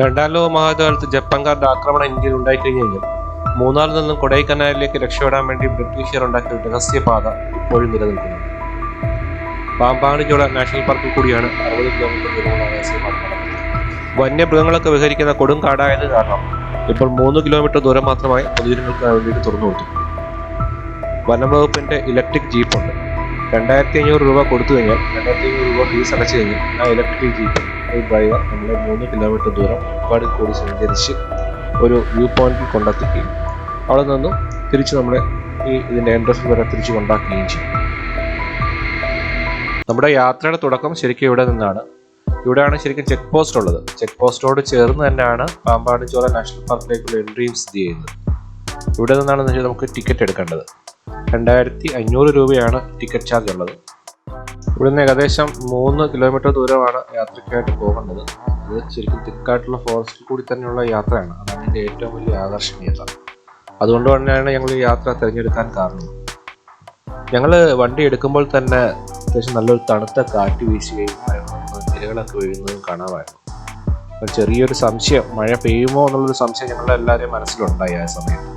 രണ്ടാം ലോക മഹായുദ്ധകാലത്ത് ജപ്പാൻകാരുടെ ആക്രമണം ഇന്ത്യയിൽ ഉണ്ടായിക്കഴിഞ്ഞു. കഴിഞ്ഞാൽ മൂന്നാറിൽ നിന്നും കൊടൈക്കനാലിലേക്ക് രക്ഷപ്പെടാൻ വേണ്ടി ബ്രിട്ടീഷുകാർ ഉണ്ടാക്കിയ രഹസ്യപാത ഇപ്പോഴും നിലനിൽക്കുന്നു. പാമ്പാടിച്ചോള നാഷണൽ പാർക്കിൽ കൂടിയാണ് അറുപത് കിലോമീറ്റർ ദൂരമുള്ള രഹസ്യപാത. വന്യമൃഗങ്ങളൊക്കെ വിഹരിക്കുന്ന കൊടും കാടായത് കാരണം ഇപ്പോൾ മൂന്ന് കിലോമീറ്റർ ദൂരം മാത്രമായി പൊതുജനങ്ങൾക്ക് വേണ്ടിയിട്ട് തുറന്നു കൊടുത്തു. വനംവകുപ്പിന്റെ ഇലക്ട്രിക് ജീപ്പുണ്ട്. രണ്ടായിരത്തി അഞ്ഞൂറ് രൂപ കൊടുത്തു കഴിഞ്ഞാൽ രണ്ടായിരത്തി അഞ്ഞൂറ് രൂപ ഫീസ് അടച്ചു കഴിഞ്ഞാൽ ആ ഇലക്ട്രിക് ജീപ്പ് ഒരു ഡ്രൈവർ നമ്മളെ മൂന്ന് കിലോമീറ്റർ ദൂരം ഒരുപാട് കൂടി സഞ്ചരിച്ച് ഒരു വ്യൂ പോയിന്റിൽ കൊണ്ടെത്തിക്കുകയും അവിടെ നിന്നും തിരിച്ച് നമ്മളെ ഈ ഇതിന്റെ എൻട്രൻസ് വരെ തിരിച്ച് കൊണ്ടാക്കുകയും ചെയ്യും. നമ്മുടെ യാത്രയുടെ തുടക്കം ശരിക്കും ഇവിടെ നിന്നാണ്. ഇവിടെയാണ് ശരിക്കും ചെക്ക് പോസ്റ്റ് ഉള്ളത്. ചെക്ക് പോസ്റ്റോട് ചേർന്ന് തന്നെയാണ് പാമ്പാടി ചോല നാഷണൽ പാർക്കിലേക്കുള്ള എൻട്രിയും സ്ഥിതി ചെയ്യുന്നത്. ഇവിടെ നിന്നാണ് നമുക്ക് ടിക്കറ്റ് എടുക്കേണ്ടത്. രണ്ടായിരത്തി അഞ്ഞൂറ് രൂപയാണ് ടിക്കറ്റ് ചാർജ് ഉള്ളത്. ഇവിടുന്ന് ഏകദേശം മൂന്ന് കിലോമീറ്റർ ദൂരമാണ് യാത്രയ്ക്കായിട്ട് പോകേണ്ടത്. അത് ശരിക്കും തിക്കായിട്ടുള്ള ഫോറസ്റ്റിൽ കൂടി തന്നെയുള്ള യാത്രയാണ്. അതാണ് എന്റെ ഏറ്റവും വലിയ ആകർഷണീയത. അതുകൊണ്ട് തന്നെയാണ് ഞങ്ങൾ ഈ യാത്ര തിരഞ്ഞെടുക്കാൻ കാരണം. ഞങ്ങൾ വണ്ടി എടുക്കുമ്പോൾ തന്നെ അത്യാവശ്യം നല്ലൊരു തണുത്ത കാറ്റ് വീശുകയും നിലകളൊക്കെ വീഴുന്നതും കാണാമായിരുന്നു. ഒരു ചെറിയൊരു സംശയം മഴ പെയ്യുമോ എന്നുള്ളൊരു സംശയം ഞങ്ങളുടെ എല്ലാവരെയും മനസ്സിലുണ്ടായി ആ സമയത്ത്.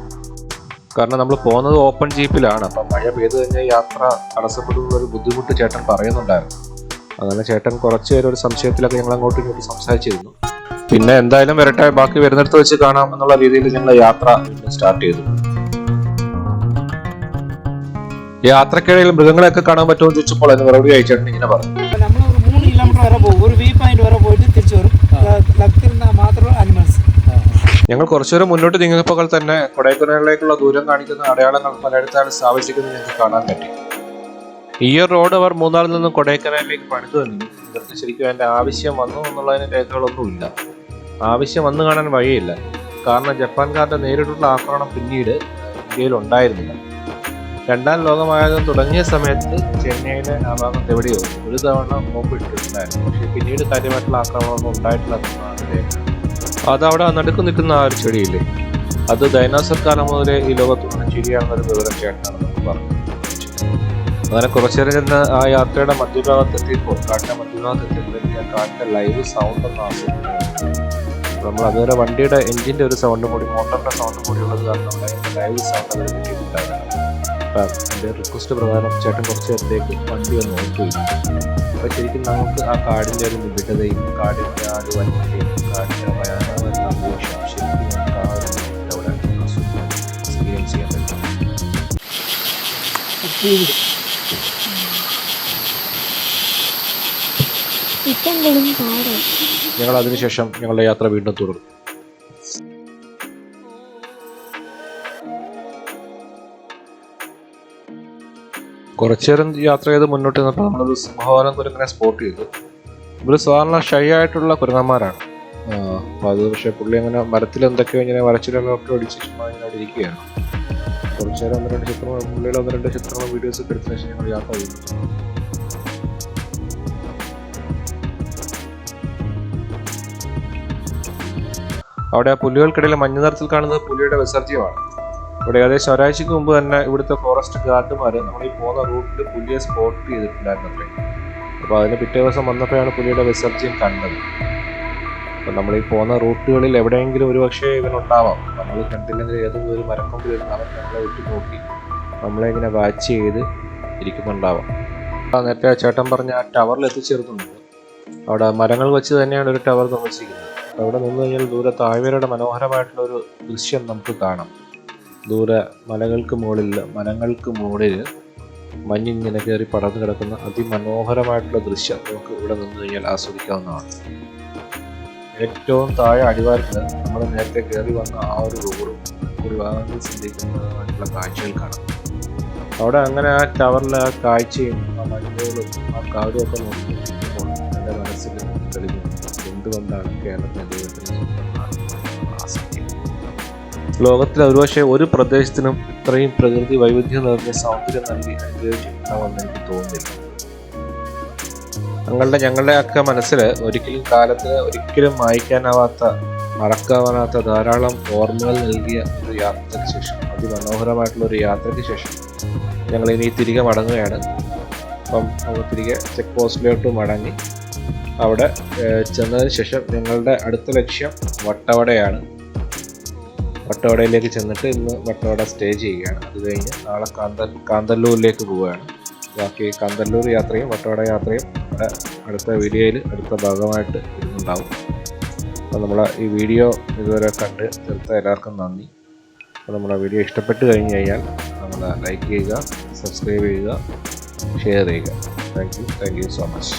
കാരണം നമ്മൾ പോകുന്നത് ഓപ്പൺ ജീപ്പിലാണ്. അപ്പം മഴ പെയ്ത് കഴിഞ്ഞാൽ യാത്ര തടസ്സപ്പെടുന്ന ഒരു ബുദ്ധിമുട്ട് ചേട്ടൻ പറയുന്നുണ്ടായിരുന്നു. അങ്ങനെ ചേട്ടൻ കുറച്ച് നേരം ഒരു സംശയത്തിലൊക്കെ ഞങ്ങൾ അങ്ങോട്ടും ഇങ്ങോട്ടും സംസാരിച്ചിരുന്നു. പിന്നെ എന്തായാലും വരട്ടെ ബാക്കി വരുന്നിടത്ത് വെച്ച് കാണാം എന്നുള്ള രീതിയിൽ ഞങ്ങൾ യാത്ര സ്റ്റാർട്ട് ചെയ്തു. യാത്രക്കിടയിൽ മൃഗങ്ങളെയൊക്കെ കാണാൻ പറ്റുമോ എന്ന് ചോദിച്ചപ്പോൾ അതിന് മറുപടി അയച്ചേട്ടൻ ഇങ്ങനെ പറഞ്ഞു. ഒരു വ്യൂ പോയിന്റ് വരും ഞങ്ങൾ കുറച്ചുകൂരം മുന്നോട്ട് നീങ്ങിയപ്പോൾ തന്നെ കൊടൈക്കനാലിലേക്കുള്ള ദൂരം കാണിക്കുന്ന അടയാളങ്ങൾ പലയിടത്താണ് സ്ഥാപിച്ചിരിക്കുന്നത് ഞങ്ങൾക്ക് കാണാൻ പറ്റി. ഈ ഒരു റോഡ് അവർ മൂന്നാറിൽ നിന്നും കൊടൈക്കനാലിലേക്ക് പണിതു തന്നെ ഇവർക്ക് ശരിക്കും അതിന്റെ ആവശ്യം വന്നു എന്നുള്ളതിന് രേഖകളൊന്നുമില്ല. ആവശ്യം വന്നു കാണാൻ വഴിയില്ല. കാരണം ജപ്പാൻകാരുടെ നേരിട്ടുള്ള ആക്രമണം പിന്നീട് ഇന്ത്യയിൽ ഉണ്ടായിരുന്നില്ല. രണ്ടാം ലോകമായുധം തുടങ്ങിയ സമയത്ത് ചെന്നൈയിലെ ആ ഭാഗത്ത് എവിടെയോ ഒരു തവണ ബോംബ് ഇട്ടിട്ടുണ്ടായിരുന്നു. പക്ഷേ പിന്നീട് കാര്യമായിട്ടുള്ള ആക്രമണമൊന്നും ഉണ്ടായിട്ടില്ല അതവിടെ നടുക്ക് നിൽക്കുന്ന ആ ഒരു ചെടിയില്ലേ? അത് ഡൈനാസർ കാലം മുതലേ ഈ ലോകത്തുള്ള ചെടിയാണെന്നൊരു വിവരം ചേട്ടനാണ് നമുക്ക് പറഞ്ഞു അങ്ങനെ കുറച്ചു നേരം ചെന്ന് ആ യാത്രയുടെ മധ്യഭാഗത്തെത്തിയപ്പോൾ കാട്ടിന്റെ മധ്യഭാഗത്തെത്തിയപ്പോൾ ആ കാട്ടിന്റെ ലൈവ് സൗണ്ട് ഒന്ന് ആസ്വദിക്കുന്നു നമ്മൾ അതുവരെ വണ്ടിയുടെ എഞ്ചിന്റെ ഒരു സൗണ്ടും കൂടി മോട്ടറിന്റെ സൗണ്ടും കൂടി ഉള്ളത് കാരണം അതിന്റെ ലൈവ് സൗണ്ട് അതിൽ കിട്ടിയിട്ടുണ്ടായിരുന്നു എന്റെ റിക്വസ്റ്റ് പ്രകാരം ചേട്ടൻ കുറച്ച് നേരത്തേക്ക് വണ്ടി ഒന്ന് നോക്കുകയും അപ്പോൾ ശരിക്കും നമുക്ക് ആ കാടിന്റെ ഒരു നിബിഡതയും കാടിന്റെ ആ ഒരു വന്യതയും കാടിന്റെ കാട് ഞങ്ങൾ അതിനുശേഷം ഞങ്ങളുടെ യാത്ര വീണ്ടും തുടർന്നു കുറച്ചേരം യാത്ര ചെയ്ത് മുന്നോട്ട് നിന്നപ്പോൾ നമ്മളൊരു സിംഹവാലം കുരങ്ങനെ സ്പോട്ട് ചെയ്തു. ഇവർ സാധാരണ ഷൈ ആയിട്ടുള്ള കുരങ്ങന്മാരാണ്. അപ്പോൾ അത് പക്ഷേ പുള്ളി അങ്ങനെ മരത്തിൽ എന്തൊക്കെയോ ഇങ്ങനെ വരച്ചിലൊക്കെ അടിച്ച് ചുമ്മാ ഇങ്ങനെ ഇരിക്കുകയാണ്. കുറച്ചു നേരം ഒന്ന് രണ്ട് ചിത്രങ്ങൾ പുള്ളിയുടെ ഒന്ന് രണ്ട് ചിത്രങ്ങളും വീഡിയോസ് ഒക്കെ എടുത്തതിന് ശേഷം ഞങ്ങൾ യാത്ര ചെയ്തു അവിടെ ആ പുലികൾക്കിടയിൽ മഞ്ഞ നിറത്തിൽ കാണുന്നത് പുലിയുടെ വിസർജ്യമാണ്. ഇവിടെ ഏകദേശം ഒരാഴ്ചക്ക് മുമ്പ് തന്നെ ഇവിടുത്തെ ഫോറസ്റ്റ് ഗാർഡുമാർ നമ്മൾ ഈ പോകുന്ന റൂട്ടിൽ പുലിയെ സ്പോട്ട് ചെയ്തിട്ടുണ്ടായിരുന്നു അപ്പോൾ അതിന് പിറ്റേ ദിവസം വന്നപ്പോഴാണ് പുലിയുടെ വിസർജ്യം കണ്ടത്. അപ്പോൾ നമ്മൾ ഈ പോകുന്ന റൂട്ടുകളിൽ എവിടെയെങ്കിലും ഒരു പക്ഷേ ഇവനുണ്ടാവാം. നമ്മൾ കണ്ടില്ലെങ്കിൽ ഏതെങ്കിലും ഒരു മരക്കൊമ്പിൽ അവൻ നമ്മളെ വിട്ടു നോക്കി നമ്മളെ ഇങ്ങനെ വാച്ച് ചെയ്ത് ഇരിക്കുന്നുണ്ടാവാം. നേരത്തെ ചേട്ടൻ പറഞ്ഞ ആ ടവറിൽ എത്തിച്ചേർത്തുണ്ട് അവിടെ മരങ്ങൾ വെച്ച് തന്നെയാണ് ഒരു ടവർ നിർമ്മിച്ചിരിക്കുന്നത്. അവിടെ നിന്ന് കഴിഞ്ഞാൽ ദൂരെ താഴ്വരയുടെ മനോഹരമായിട്ടുള്ള ഒരു ദൃശ്യം നമുക്ക് കാണാം. ദൂരെ മലകൾക്ക് മുകളിൽ മരങ്ങൾക്ക് മുകളിൽ മഞ്ഞിങ്ങനെ കയറി പടർന്നു കിടക്കുന്ന അതിമനോഹരമായിട്ടുള്ള ദൃശ്യം നമുക്ക് ഇവിടെ നിന്ന് കഴിഞ്ഞാൽ ആസ്വദിക്കാവുന്നതാണ്. ഏറ്റവും താഴെ അടിവാരത്തിൽ നമ്മൾ നേരത്തെ കയറി വന്ന ആ ഒരു റോഡും ഒരു വാഹനത്തിൽ സഞ്ചരിക്കുന്നതുമായിട്ടുള്ള കാഴ്ചകൾ കാണാം. അവിടെ അങ്ങനെ ആ ടവറിലെ ആ കാഴ്ചയും ആ മഞ്ഞുകളും ആ കാടും ഒക്കെ നോക്കി നിൽക്കുമ്പോൾ എന്റെ മനസ്സിൽ തെളിഞ്ഞു. എന്തുകൊണ്ടാണ് കേരളത്തിന്റെ ദൈവത്തിന് ലോകത്തിലെ ഒരുപക്ഷെ ഒരു പ്രദേശത്തിനും ഇത്രയും പ്രകൃതി വൈവിധ്യം നിറഞ്ഞ സൗന്ദര്യം നൽകി അനുഭവിച്ചിട്ടുണ്ടാവുമെന്ന് എനിക്ക് തോന്നുന്നില്ല. ഞങ്ങളുടെ ഞങ്ങളുടെ ഒക്കെ മനസ്സിൽ ഒരിക്കലും കാലത്ത് ഒരിക്കലും മായ്ക്കാനാവാത്ത മറക്കാവാനാത്ത ധാരാളം ഓർമ്മകൾ നൽകിയ ഒരു യാത്രയ്ക്ക് ശേഷം അതിമനോഹരമായിട്ടുള്ള ഒരു യാത്രയ്ക്ക് ശേഷം ഞങ്ങൾ ഇനി തിരികെ മടങ്ങുകയാണ്. അപ്പം അവർ തിരികെ ചെക്ക് പോസ്റ്റിലോട്ട് മടങ്ങി. അവിടെ ചെന്നതിന് ശേഷം ഞങ്ങളുടെ അടുത്ത ലക്ഷ്യം വട്ടവടയാണ്. വട്ടവടയിലേക്ക് ചെന്നിട്ട് ഇന്ന് വട്ടവട സ്റ്റേ ചെയ്യുകയാണ്. അത് കഴിഞ്ഞ് നാളെ കാന്തൽ കാന്തല്ലൂരിലേക്ക് പോവുകയാണ്. ബാക്കി കന്തല്ലൂർ യാത്രയും വട്ടവട യാത്രയും നമ്മുടെ അടുത്ത വീഡിയോയിൽ അടുത്ത ഭാഗമായിട്ട് വരുന്നുണ്ടാവും. അപ്പോൾ നമ്മൾ ഈ വീഡിയോ ഇതുവരെ കണ്ട് തീർത്ത എല്ലാവർക്കും നന്ദി. അപ്പോൾ നമ്മുടെ വീഡിയോ ഇഷ്ടപ്പെട്ട് കഴിഞ്ഞ് കഴിഞ്ഞാൽ നമ്മൾ ലൈക്ക് ചെയ്യുക സബ്സ്ക്രൈബ് ചെയ്യുക ഷെയർ ചെയ്യുക. Thank you thank you so much